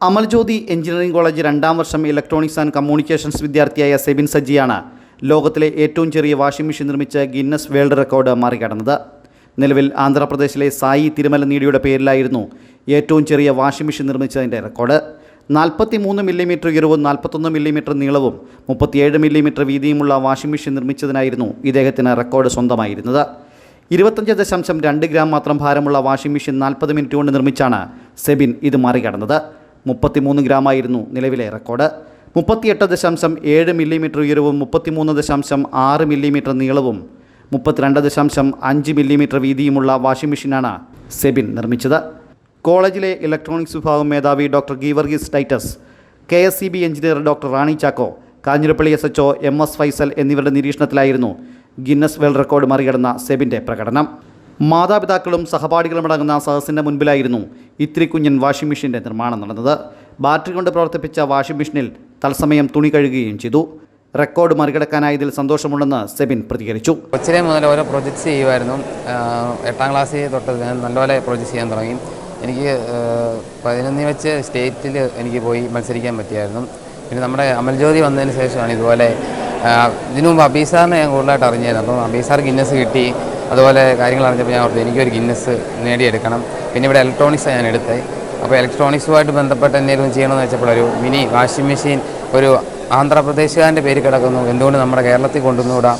Amal Jyothi engineering college രണ്ടാം വർഷം electronics and communications വിദ്യാർത്ഥിയായ സെബിൻ സജ്ജിയാണ് ലോകത്തിലെ ഏറ്റവും ചെറിയ വാഷിംഗ് മെഷീൻ നിർമ്മിച്ച് ഗിന്നസ് വേൾഡ് റെക്കോർഡ് മറികടന്നത്. നിലവിൽ ആന്ധ്രാപ്രദേശിലെ സായി തിരുമല നീടിയുടെ പേരിലായിരുന്നു ഏറ്റവും ചെറിയ വാഷിംഗ് മെഷീൻ നിർമ്മിച്ചതിന്റെ റെക്കോർഡ്. നാൽപ്പത്തി മൂന്ന് മില്ലിമീറ്റർ ഉയരവും നാൽപ്പത്തൊന്ന് മില്ലിമീറ്റർ നീളവും മുപ്പത്തിയേഴ് മില്ലിമീറ്റർ വീതിയുമുള്ള വാഷിംഗ് മെഷീൻ നിർമ്മിച്ചതിനായിരുന്നു ഇദ്ദേഹത്തിന് റെക്കോർഡ് സ്വന്തമായിരുന്നത്. ഇരുപത്തഞ്ച് ദശാംശം രണ്ട് ഗ്രാം മാത്രം ഭാരമുള്ള വാഷിംഗ് മെഷീൻ നാൽപ്പത് മിനിറ്റ് കൊണ്ട് നിർമ്മിച്ചാണ് സെബിൻ ഇത് മറികടന്നത്. മുപ്പത്തിമൂന്ന് ഗ്രാമായിരുന്നു നിലവിലെ റെക്കോർഡ്. മുപ്പത്തിയെട്ട് ദശാംശം ഏഴ് മില്ലിമീറ്റർ ഉയരവും മുപ്പത്തിമൂന്ന് ദശാംശം ആറ് മില്ലിമീറ്റർ നീളവും മുപ്പത്തിരണ്ട് ദശാംശം അഞ്ച് മില്ലിമീറ്റർ വീതിയുമുള്ള വാഷിംഗ് മെഷീനാണ് സെബിൻ നിർമ്മിച്ചത്. കോളേജിലെ ഇലക്ട്രോണിക്സ് വിഭാഗം മേധാവി doctor Geevarghese Titus K S C B engineer doctor Rani Chacko Kanjirappally S H M S Faisal എന്നിവരുടെ നിരീക്ഷണത്തിലായിരുന്നു ഗിന്നസ് വേൾഡ് റെക്കോർഡ് മറികടന്ന സെബിന്റെ പ്രകടനം. മാതാപിതാക്കളും സഹപാഠികളും അടങ്ങുന്ന സദസ്സിന്റെ മുൻപിലായിരുന്നു ഇത്തിരി കുഞ്ഞൻ വാഷിംഗ് മെഷീന്റെ നിർമ്മാണം നടന്നത്. ബാറ്ററി കൊണ്ട് പ്രവർത്തിപ്പിച്ച വാഷിംഗ് മെഷീനിൽ തത്സമയം തുണി കഴുകുകയും ചെയ്തു. റെക്കോർഡ് മറികടക്കാനായതിൽ സന്തോഷമുണ്ടെന്ന് സെബിൻ പ്രതികരിച്ചു. കൊച്ചിലെ മുതൽ ഓരോ പ്രൊജക്ട്സ് ചെയ്യുമായിരുന്നു എട്ടാം ക്ലാസ്സിൽ തൊട്ട് നല്ലപോലെ പ്രൊജക്ട്സ് ചെയ്യാൻ തുടങ്ങി. എനിക്ക് പതിനൊന്നിൽ വെച്ച് സ്റ്റേറ്റിൽ എനിക്ക് പോയി മത്സരിക്കാൻ പറ്റിയായിരുന്നു. പിന്നെ നമ്മുടെ അമൽജ്യോതി വന്നതിന് ശേഷമാണ് ഇതുപോലെ ഇതിനു മുമ്പ് അബീസാറിനെ ഞാൻ കൂടുതലായിട്ട് അറിഞ്ഞായിരുന്നു അപ്പം അബീസാർ ഗിന്നസ് കിട്ടി. അതുപോലെ കാര്യങ്ങൾ അറിഞ്ഞപ്പോൾ ഞാൻ ഓർത്തു എനിക്കൊരു ഗിന്നസ് നേടിയെടുക്കണം. പിന്നെ ഇവിടെ ഇലക്ട്രോണിക്സ് ഞാൻ എടുത്തത്. അപ്പോൾ ഇലക്ട്രോണിക്സുമായിട്ട് ബന്ധപ്പെട്ട് എന്തെങ്കിലും ചെയ്യണമെന്ന് വെച്ചപ്പോൾ ഒരു മിനി വാഷിംഗ് മെഷീൻ ഒരു ആന്ധ്രാപ്രദേശുകാരന്റെ പേര് കിടക്കുന്നു. എന്തുകൊണ്ട് നമ്മുടെ കേരളത്തിൽ കൊണ്ടുവന്നുകൂടാ?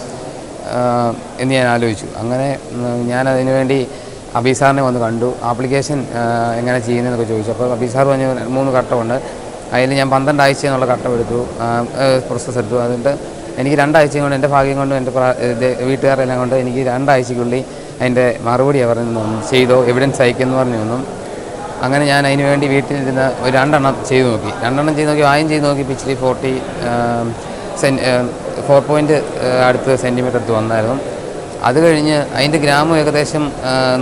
എന്ന് ഞാൻ ആലോചിച്ചു. അങ്ങനെ ഞാൻ വേണ്ടി അബീസാറിനെ വന്ന് കണ്ടു. ആപ്ലിക്കേഷൻ എങ്ങനെ ചെയ്യുന്നതെന്നൊക്കെ ചോദിച്ചു. അപ്പോൾ അബീസാർ പറഞ്ഞു മൂന്ന് ഘട്ടമുണ്ട്. അതിൽ ഞാൻ പന്ത്രണ്ട് ആഴ്ച എന്നുള്ള ഘട്ടം എടുത്തു പ്രോസസ്സ് എടുത്തു. അതിന്റെ എനിക്ക് രണ്ടാഴ്ചയും കൊണ്ട് എന്റെ ഭാഗ്യം കൊണ്ടും എന്റെ വീട്ടുകാരെല്ലാം കൊണ്ട് എനിക്ക് രണ്ടാഴ്ചയ്ക്കുള്ളിൽ അതിന്റെ മറുപടി അവർ ചെയ്തോ എവിഡൻസ് അയക്കുമെന്ന് പറഞ്ഞു തന്നു. അങ്ങനെ ഞാൻ അതിന് വേണ്ടി വീട്ടിലിരുന്ന് ഒരു രണ്ടെണ്ണം ചെയ്ത് നോക്കി. രണ്ടെണ്ണം ചെയ്ത് നോക്കി വായും ചെയ്ത് നോക്കി പിച്ചിലി ഫോർട്ടി സെൻ ഫോർ പോയിന്റ് അടുത്ത് സെന്റിമീറ്റർ അടുത്ത് വന്നായിരുന്നു. അത് കഴിഞ്ഞ് അതിന്റെ ഗ്രാമം ഏകദേശം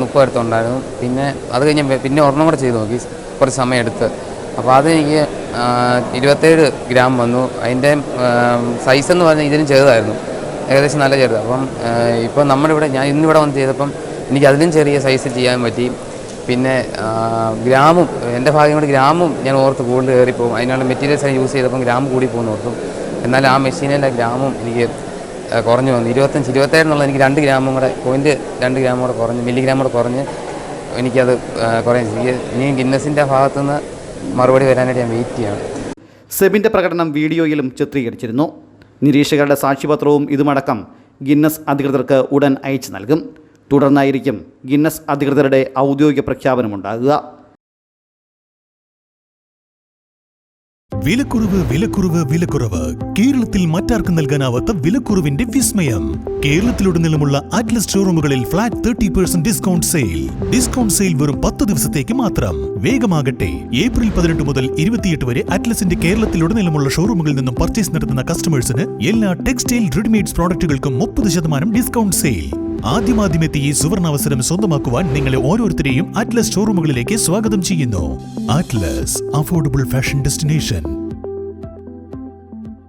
മുപ്പത് അടുത്തുണ്ടായിരുന്നു പിന്നെ അത് കഴിഞ്ഞ് പിന്നെ ഒരെണ്ണം കൂടെ ചെയ്ത് നോക്കി കുറച്ച് സമയം എടുത്ത് അപ്പോൾ അതെനിക്ക് ഇരുപത്തേഴ് ഗ്രാം വന്നു. അതിന്റെ സൈസ് എന്ന് പറഞ്ഞാൽ ഇതിനും ചെറുതായിരുന്നു. ഏകദേശം നല്ല ചെറുത്. അപ്പം ഇപ്പോൾ നമ്മളിവിടെ ഞാൻ ഇന്നിവിടെ വന്ന് ചെയ്തപ്പം എനിക്ക് അതിലും ചെറിയ സൈസ് ചെയ്യാൻ പറ്റി. പിന്നെ ഗ്രാമും എന്റെ ഭാഗ്യം കൊണ്ട് ഗ്രാമും ഞാൻ ഓർത്ത് കൂടുതൽ കയറിപ്പോകും. അതിനുള്ള മെറ്റീരിയൽസ് ഞാൻ യൂസ് ചെയ്തപ്പം ഗ്രാം കൂടി പോകുന്ന ഓർത്തു. എന്നാൽ ആ മെഷീനിന്റെ ഗ്രാമും എനിക്ക് കുറഞ്ഞു വന്നു. ഇരുപത്തഞ്ച് ഇരുപത്തേഴ് എന്നുള്ള എനിക്ക് രണ്ട് ഗ്രാമും കൂടെ പോയിന്റ് രണ്ട് ഗ്രാമും കൂടെ കുറഞ്ഞ് മില്ലിഗ്രാം കൂടെ കുറഞ്ഞ് എനിക്കത് കുറേ ഇനി ഗിന്നസിന്റെ ഭാഗത്തുനിന്ന് മറുപടി വരാനായിട്ട് ഞാൻ വെയിറ്റ് ചെയ്യണം. സെബിന്റെ പ്രകടനം വീഡിയോയിലും ചിത്രീകരിച്ചിരുന്നു. നിരീക്ഷകരുടെ സാക്ഷിപത്രവും ഇതുമടക്കം ഗിന്നസ് അധികൃതർക്ക് ഉടൻ അയച്ചു നൽകും. തുടർന്നായിരിക്കും ഗിന്നസ് അധികൃതരുടെ ഔദ്യോഗിക പ്രഖ്യാപനമുണ്ടാകുക. വിലക്കുറവ് വിലക്കുറവ് വിലക്കുറവ്. കേരളത്തിൽ മറ്റാർക്കും നൽകാനാവാത്ത വിലക്കുറവിന്റെ വിസ്മയം. കേരളത്തിലുടനീളമുള്ള Atlas ഷോറൂമുകളിൽ flat thirty percent discount sale discount sale വെറും പത്ത് ദിവസത്തേക്ക് മാത്രം. വേഗമാകട്ടെ. ഏപ്രിൽ പതിനെട്ട് മുതൽ ഇരുപത്തിയെട്ട് വരെ അറ്റ്ലസിന്റെ കേരളത്തിലുടനീളമുള്ള ഷോറൂമുകളിൽ നിന്നും പർച്ചേസ് നടത്തുന്ന കസ്റ്റമേഴ്സിന് എല്ലാ ടെക്സ്റ്റൈൽ റെഡിമെയ്ഡ്സ് പ്രോഡക്റ്റുകൾക്കും മുപ്പത് ശതമാനം ഡിസ്കൗണ്ട് സെയിൽ ആദ്യമാദ്യമെത്തി ഈ സുവർണാവസരം സ്വന്തമാക്കുവാൻ നിങ്ങളെ ഓരോരുത്തരെയും അറ്റ്ലസ് ഷോറൂമുകളിലേക്ക് സ്വാഗതം ചെയ്യുന്നു. Atlas affordable fashion destination